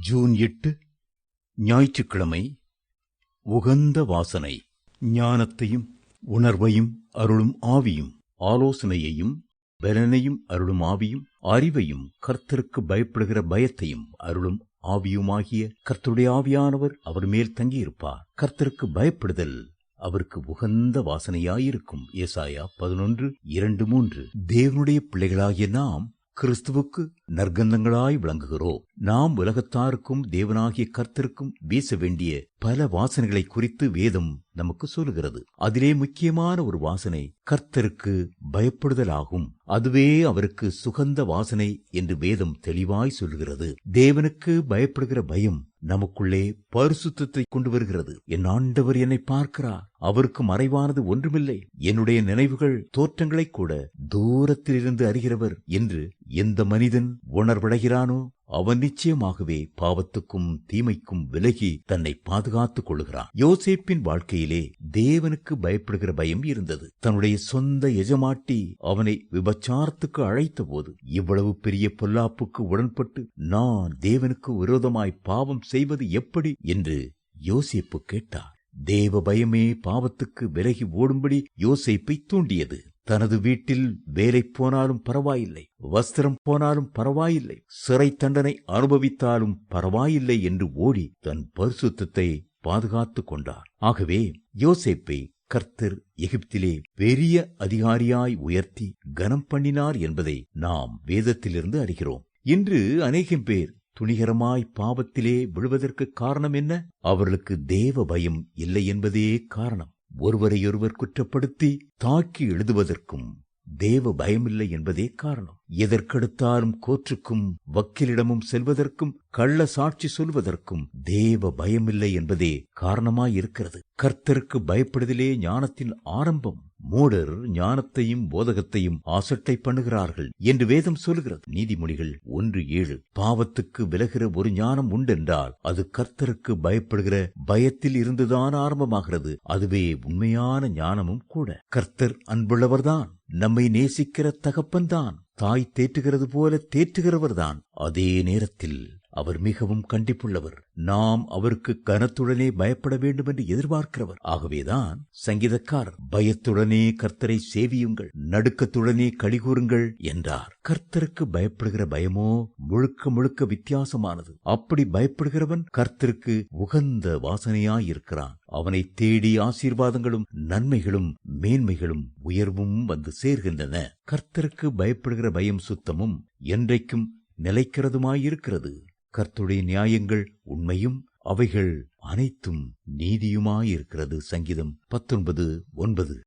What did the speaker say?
June எட்டு ஞாயிற்றுக்கிழமை உகந்த வாசனை. ஞானத்தையும் உணர்வையும் அருளும் ஆவியும் ஆலோசனையையும் பலனையும் அருளும் ஆவியும் அறிவையும் கர்த்தருக்கு பயப்படுகிற பயத்தையும் அருளும் ஆவியுமாகிய கர்த்தருடைய ஆவியானவர் அவர் மேல் தங்கியிருப்பார். கர்த்தருக்கு பயப்படுதல் அவருக்கு உகந்த வாசனையாயிருக்கும். ஏசாயா பதினொன்று இரண்டு மூன்று. தேவனுடைய பிள்ளைகளாகிய நாம் கிறிஸ்துவுக்கு நற்கந்தங்களாய் விளங்குகிறோம் நாம் உலகத்தாருக்கும் தேவனாகிய கர்த்தருக்கும் வீச வேண்டிய பல வாசனைகளை குறித்து வேதம் நமக்கு சொல்லுகிறது. அதிலே முக்கியமான ஒரு வாசனை கர்த்தருக்கு பயப்படுதலாகும். அதுவே அவருக்கு சுகந்த வாசனை என்று வேதம் தெளிவாய் சொல்கிறது. தேவனுக்கு பயப்படுகிற பயம் நமக்குள்ளே பரிசுத்தத்தை கொண்டு வருகிறது. என் ஆண்டவர் என்னை பார்க்கிறார். அவருக்கு மறைவானது ஒன்றுமில்லை. என்னுடைய நினைவுகள் தோற்றங்களை கூட தூரத்திலிருந்து அறிகிறவர் என்று எந்த மனிதன் உணர்வடைகிறானோ அவன் நிச்சயமாகவே பாவத்துக்கும் தீமைக்கும் விலகி தன்னை பாதுகாத்துக் கொள்கிறான். யோசேப்பின் வாழ்க்கையிலே தேவனுக்கு பயப்படுகிற பயம் இருந்தது. தன்னுடைய சொந்த எஜமாட்டி அவனை விபச்சாரத்துக்கு அழைத்த போது இவ்வளவு பெரிய பொல்லாப்புக்கு உடன்பட்டு நான் தேவனுக்கு விரோதமாய் பாவம் செய்வது எப்படி? என்று யோசேப்பு கேட்டார். தேவ பயமே பாவத்துக்கு விலகி ஓடும்படி யோசேப்பை தூண்டியது. தனது வீட்டில் வேலை போனாலும் பரவாயில்லை வஸ்திரம் போனாலும் பரவாயில்லை சிறை தண்டனை அனுபவித்தாலும் பரவாயில்லை என்று ஓடி தன் பரிசுத்தத்தை பாதுகாத்துக் கொண்டார். ஆகவே யோசேப்பை கர்த்தர் எகிப்திலே பெரிய அதிகாரியாய் உயர்த்தி கனம் பண்ணினார் என்பதை நாம் வேதத்திலிருந்து அறிகிறோம். இன்று அநேகம் பேர் துணிகரமாய் பாவத்திலே விழுவதற்கு காரணம் என்ன? அவர்களுக்கு தேவ பயம் இல்லை என்பதே காரணம். ஒருவரையொருவர் குற்றப்படுத்தி தாக்கி எழுதுவதற்கும் தேவ பயமில்லை என்பதே காரணம். எதற்கெடுத்தாலும் கோற்றுக்கும் வக்கீலிடமும் செல்வதற்கும் கள்ள சாட்சி சொல்வதற்கும் தேவ பயமில்லை என்பதே காரணமாயிருக்கிறது. கர்த்தருக்கு பயப்படுதலே ஞானத்தின் ஆரம்பம். மூடர் ஞானத்தையும் போதகத்தையும் ஆசட்டை பண்ணுகிறார்கள் என்று வேதம் சொல்கிறது நீதிமொழிகள் ஒன்று ஏழு. பாவத்துக்கு விலகிற ஒரு ஞானம் உண்டென்றால் அது கர்த்தருக்கு பயப்படுகிற பயத்தில் இருந்துதான் ஆரம்பமாகிறது. அதுவே உண்மையான ஞானமும் கூட. கர்த்தர் அன்புள்ளவர்தான். நம்மை நேசிக்கிற தகப்பன்தான். தாய் தேற்றுகிறது போல தேற்றுகிறவர்தான். அதே நேரத்தில் அவர் மிகவும் கண்டிப்புள்ளவர். நாம் அவருக்கு கனத்துடனே பயப்பட வேண்டும் என்று எதிர்பார்க்கிறவர். ஆகவேதான் சங்கீதக்காரர் பயத்துடனே கர்த்தரை சேவியுங்கள் நடுக்கத்துடனே கழிகூறுங்கள் என்றார். கர்த்தருக்கு பயப்படுகிற பயமோ முழுக்க முழுக்க வித்தியாசமானது. அப்படி பயப்படுகிறவன் கர்த்தருக்கு உகந்த வாசனையாயிருக்கிறான். அவனை தேடி ஆசீர்வாதங்களும் நன்மைகளும் மேன்மைகளும் உயர்வும் வந்து சேர்கின்றன. கர்த்தருக்கு பயப்படுகிற பயம் சுத்தமும் என்றைக்கும் நிலைக்கிறதுமாயிருக்கிறது. கர்த்துடைய நியாயங்கள் உண்மையும் அவைகள் அனைத்தும் நீதியுமாயிருக்கிறது. சங்கீதம் பத்தொன்பது ஒன்பது.